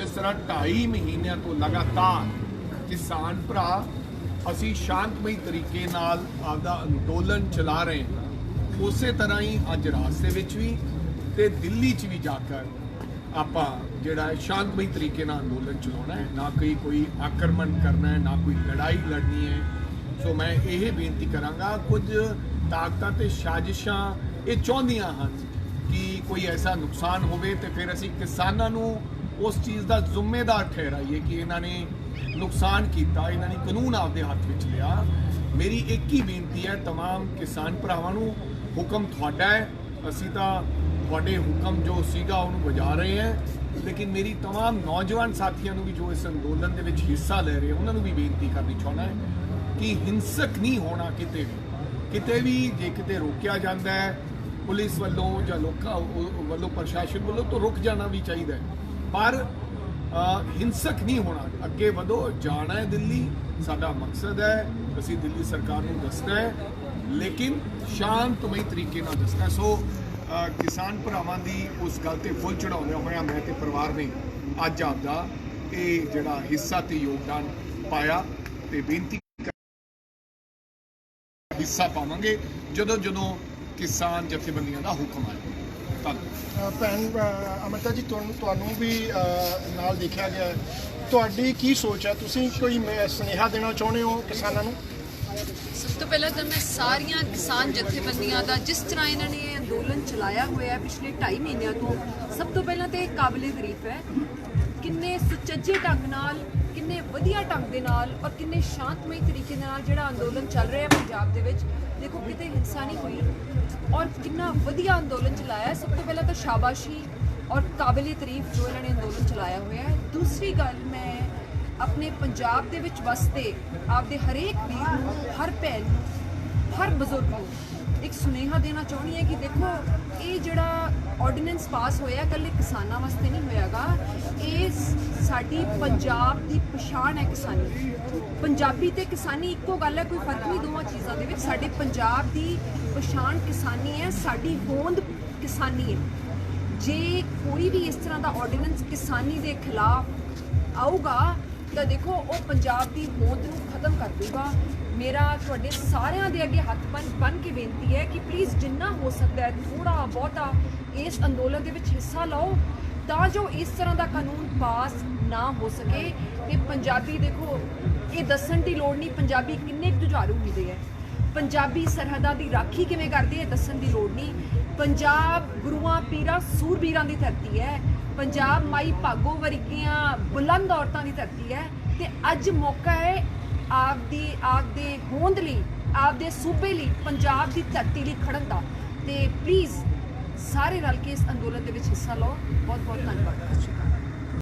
ਜਿਸ ਤਰ੍ਹਾਂ 2.5 ਮਹੀਨਿਆਂ ਤੋਂ ਲਗਾਤਾਰ ਕਿਸਾਨ ਭਰਾ ਅਸੀਂ ਸ਼ਾਂਤਮਈ ਤਰੀਕੇ ਨਾਲ ਆਪਦਾ ਅੰਦੋਲਨ ਚਲਾ ਰਹੇ ਹਾਂ। ਉਸੇ ਤਰ੍ਹਾਂ ਹੀ ਅੱਜ ਰਾਸਤੇ ਵਿੱਚ ਵੀ ਤੇ ਦਿੱਲੀ 'ਚ ਵੀ ਜਾ ਕੇ ਆਪਾਂ ਜਿਹੜਾ ਹੈ ਸ਼ਾਂਤਮਈ ਤਰੀਕੇ ਨਾਲ ਅੰਦੋਲਨ ਚਲਾਉਣਾ ਹੈ। ਨਾ ਕੋਈ ਕੋਈ ਆਕਰਮਣ ਕਰਨਾ ਹੈ, ਨਾ ਕੋਈ ਲੜਾਈ ਲੜਨੀ ਹੈ। ਸੋ ਮੈਂ ਇਹ ਬੇਨਤੀ ਕਰਾਂਗਾ, ਕੁਝ ਤਾਕਤਾਂ ਤੇ ਸਾਜ਼ਿਸ਼ਾਂ ਇਹ ਚਾਹੁੰਦੀਆਂ ਹਨ ਕਿ ਕੋਈ ਐਸਾ ਨੁਕਸਾਨ ਹੋਵੇ ਤੇ ਫਿਰ ਅਸੀਂ ਕਿਸਾਨਾਂ ਨੂੰ ਉਸ ਚੀਜ਼ ਦਾ ਜ਼ਿੰਮੇਦਾਰ ਠਹਿਰਾਈਏ ਕਿ ਇਹਨਾਂ ਨੇ ਨੁਕਸਾਨ ਕੀਤਾ ਇਹਨਾਂ ਨੇ ਕਾਨੂੰਨ ਆਪਦੇ ਹੱਥ ਵਿੱਚ ਲਿਆ ਮੇਰੀ ਇੱਕ ਹੀ ਬੇਨਤੀ ਹੈ तमाम ਕਿਸਾਨ ਭਰਾਵਾਂ ਨੂੰ ਹੁਕਮ ਤੁਹਾਡਾ ਹੈ ਅਸੀਂ ਤਾਂ ਤੁਹਾਡੇ ਹੁਕਮ ਜੋ ਸੀਗਾ ਉਹਨੂੰ ਵਜਾ ਰਹੇ ਹਾਂ ਲੇਕਿਨ ਮੇਰੀ तमाम ਨੌਜਵਾਨ ਸਾਥੀਆਂ ਨੂੰ ਵੀ ਜੋ ਇਸ ਅੰਦੋਲਨ ਦੇ ਵਿੱਚ ਹਿੱਸਾ ਲੈ ਰਹੇ ਉਹਨਾਂ ਨੂੰ ਵੀ ਬੇਨਤੀ ਕਰਨੀ ਚਾਹੁੰਦਾ ਹੈ ਕਿ ਹਿੰਸਕ ਨਹੀਂ ਹੋਣਾ ਕਿਤੇ ਵੀ ਕਿਤੇ ਵੀ ਜੇ ਕਿਤੇ ਰੋਕਿਆ ਜਾਂਦਾ ਹੈ ਪੁਲਿਸ ਵੱਲੋਂ ਜਾਂ ਲੋਕਾਂ ਵ- ਵੱਲੋਂ ਪ੍ਰਸ਼ਾਸਨ ਵੱਲੋਂ ਤਾਂ ਰੁਕ ਜਾਣਾ ਵੀ ਚਾਹੀਦਾ ਹੈ ਪਰ ਹਿੰਸਕ ਨਹੀਂ ਹੋਣਾ। ਅੱਗੇ ਵਧੋ, ਜਾਣਾ ਹੈ ਦਿੱਲੀ। ਸਾਡਾ ਮਕਸਦ ਹੈ, ਅਸੀਂ ਦਿੱਲੀ ਸਰਕਾਰ ਨੂੰ ਦੱਸਣਾ ਹੈ। ਲੇਕਿਨ ਸ਼ਾਂਤਮਈ ਤਰੀਕੇ ਨਾਲ ਦੱਸਣਾ ਸੋ ਕਿਸਾਨ ਭਰਾਵਾਂ ਦੀ ਉਸ ਗੱਲ ਤੇ ਫੁੱਲ ਚੜਾਉਂਦਿਆਂ ਹੋਇਆਂ ਮੈਂ ਤੇ ਪਰਿਵਾਰ ਨੇ ਅੱਜ ਆਪਦਾ ਇਹ ਜਿਹੜਾ ਹਿੱਸਾ ਤੇ ਯੋਗਦਾਨ ਪਾਇਆ ਤੇ ਬੇਨਤੀ ਹਿੱਸਾ ਪਾਵਾਂਗੇ। ਜਦੋਂ ਜਦੋਂ ਕਿਸਾਨ ਜਥੇਬੰਦੀਆਂ ਦਾ ਹੁਕਮ ਧੰਨਵਾਦ। ਅ, ਭੈਣ ਅਮਰਤਾ ਜੀ ਤੁਹਾਨੂੰ ਤੁਹਾਨੂੰ ਵੀ ਨਾਲ ਦੇਖਿਆ ਗਿਆ। ਤੁਹਾਡੀ ਕੀ ਸੋਚ ਹੈ? ਤੁਸੀਂ ਕੋਈ ਮੇ- ਸੁਨੇਹਾ ਦੇਣਾ ਚਾਹੁੰਦੇ ਹੋ ਕਿਸਾਨਾਂ ਨੂੰ? ਸਭ ਤੋਂ ਪਹਿਲਾਂ ਤਾਂ ਮੈਂ ਸਾਰੀਆਂ ਕਿਸਾਨ ਜਥੇਬੰਦੀਆਂ ਦਾ ਜਿਸ ਤਰ੍ਹਾਂ ਇਹਨਾਂ ਨੇ ਇਹ ਅੰਦੋਲਨ ਚਲਾਇਆ ਹੋਇਆ ਪਿਛਲੇ 2.5 ਮਹੀਨਿਆਂ ਤੋਂ ਸਭ ਤੋਂ ਪਹਿਲਾਂ ਤੇ ਕਾਬਲੇ ਤਾਰੀਫ ਹੈ। ਕਿੰਨੇ ਸੁਚੱਜੇ ਢੰਗ ਨਾਲ, ਕਿੰਨੇ ਵਧੀਆ ਢੰਗ ਦੇ ਨਾਲ ਔਰ ਕਿੰਨੇ ਸ਼ਾਂਤਮਈ ਤਰੀਕੇ ਦੇ ਨਾਲ ਜਿਹੜਾ ਅੰਦੋਲਨ ਚੱਲ ਰਿਹਾ ਹੈ ਪੰਜਾਬ ਦੇ ਵਿੱਚ, ਦੇਖੋ ਕਿਤੇ ਹਿੰਸਾ ਨਹੀਂ ਹੋਈ। ਔਰ ਕਿੰਨਾ ਵਧੀਆ ਅੰਦੋਲਨ ਚਲਾਇਆ, ਸਭ ਤੋਂ ਪਹਿਲਾਂ ਤਾਂ ਸ਼ਾਬਾਸ਼ੀ ਔਰ ਕਾਬਲੇ ਤਾਰੀਫ ਜੋ ਇਹਨਾਂ ਨੇ ਅੰਦੋਲਨ ਚਲਾਇਆ ਹੋਇਆ ਹੈ। ਦੂਸਰੀ ਗੱਲ ਮੈਂ ਆਪਣੇ ਪੰਜਾਬ ਦੇ ਵਿੱਚ ਵਸਦੇ ਆਪਦੇ ਹਰੇਕ ਵੀਰ ਨੂੰ, ਹਰ ਭੈਣ ਨੂੰ, ਹਰ ਬਜ਼ੁਰਗ ਨੂੰ ਇੱਕ ਸੁਨੇਹਾ ਦੇਣਾ ਚਾਹੁੰਦੀ ਹੈ ਕਿ ਦੇਖੋ, ਇਹ ਜਿਹੜਾ ਆਰਡੀਨੈਂਸ ਪਾਸ ਹੋਇਆ ਇਕੱਲੇ ਕਿਸਾਨਾਂ ਵਾਸਤੇ ਨਹੀਂ ਹੋਇਆਗਾ। ਇਹ ਸਾਡੀ ਪੰਜਾਬ ਦੀ ਪਛਾਣ ਹੈ ਕਿਸਾਨੀ ਪੰਜਾਬੀ ਤੇ ਕਿਸਾਨੀ ਇੱਕੋ ਗੱਲ ਹੈ, ਕੋਈ ਫ਼ਰਕ ਨਹੀਂ ਦੋਵਾਂ ਚੀਜ਼ਾਂ ਦੇ ਵਿੱਚ। ਸਾਡੇ ਪੰਜਾਬ ਦੀ ਪਛਾਣ ਕਿਸਾਨੀ ਹੈ, ਸਾਡੀ ਹੋਂਦ ਕਿਸਾਨੀ ਹੈ। ਜੇ ਕੋਈ ਵੀ ਇਸ ਤਰ੍ਹਾਂ ਦਾ ਆਰਡੀਨੈਂਸ ਕਿਸਾਨੀ ਦੇ ਖਿਲਾਫ ਆਊਗਾ, ਤਾਂ ਦੇਖੋ, ਉਹ ਪੰਜਾਬ ਦੀ ਹੋਂਦ ਨੂੰ ਖਤਮ ਕਰ ਦੂਗਾ ਮੇਰਾ ਤੁਹਾਡੇ ਸਾਰਿਆਂ ਦੇ ਅੱਗੇ ਹੱਥ ਬਨ ਬਨ ਕੇ ਬੇਨਤੀ ਹੈ ਕਿ ਪਲੀਜ਼ ਜਿੰਨਾ ਹੋ ਸਕਦਾ ਹੈ ਥੋੜਾ ਬਹੁਤਾ ਇਸ ਅੰਦੋਲਨ ਦੇ ਵਿੱਚ ਹਿੱਸਾ ਲਓ। ਤਾਂ ਜੋ ਇਸ ਤਰ੍ਹਾਂ ਦਾ ਕਾਨੂੰਨ ਪਾਸ ਨਾ ਹੋ ਸਕੇ। ਤੇ ਪੰਜਾਬੀ ਦੇਖੋ, ਇਹ ਦੱਸਣ ਦੀ ਲੋੜ ਨਹੀਂ, ਪੰਜਾਬੀ ਕਿੰਨੇ ਕੁ ਜੁਝਾਰੂ ਹੁੰਦੇ ਹੈ ਪੰਜਾਬੀ ਸਰਹੱਦਾਂ ਦੀ ਰਾਖੀ ਕਿਵੇਂ ਕਰਦੇ ਹੈ ਦੱਸਣ ਦੀ ਲੋੜ ਨਹੀਂ। ਪੰਜਾਬ ਗੁਰੂਆਂ, ਪੀਰਾਂ, ਸੂਰਬੀਰਾਂ ਦੀ ਧਰਤੀ ਹੈ। ਪੰਜਾਬ ਮਾਈ ਭਾਗੋ ਵਰਗੀਆਂ ਬੁਲੰਦ ਔਰਤਾਂ ਦੀ ਧਰਤੀ ਹੈ। ਤੇ ਅੱਜ ਮੌਕਾ ਹੈ ਆਪ ਦੀ ਆਪ ਦੇ ਹੋਂਦ ਲਈ, ਆਪਦੇ ਸੂਬੇ ਲਈ, ਪੰਜਾਬ ਦੀ ਧਰਤੀ ਲਈ ਖੜਨ ਦਾ। ਤੇ ਪਲੀਜ਼ ਸਾਰੇ ਰਲ ਕੇ ਇਸ ਅੰਦੋਲਨ ਦੇ ਵਿੱਚ ਹਿੱਸਾ ਲਓ। ਬਹੁਤ ਬਹੁਤ ਧੰਨਵਾਦ। ਸਤਿ ਸ਼੍ਰੀ ਅਕਾਲ।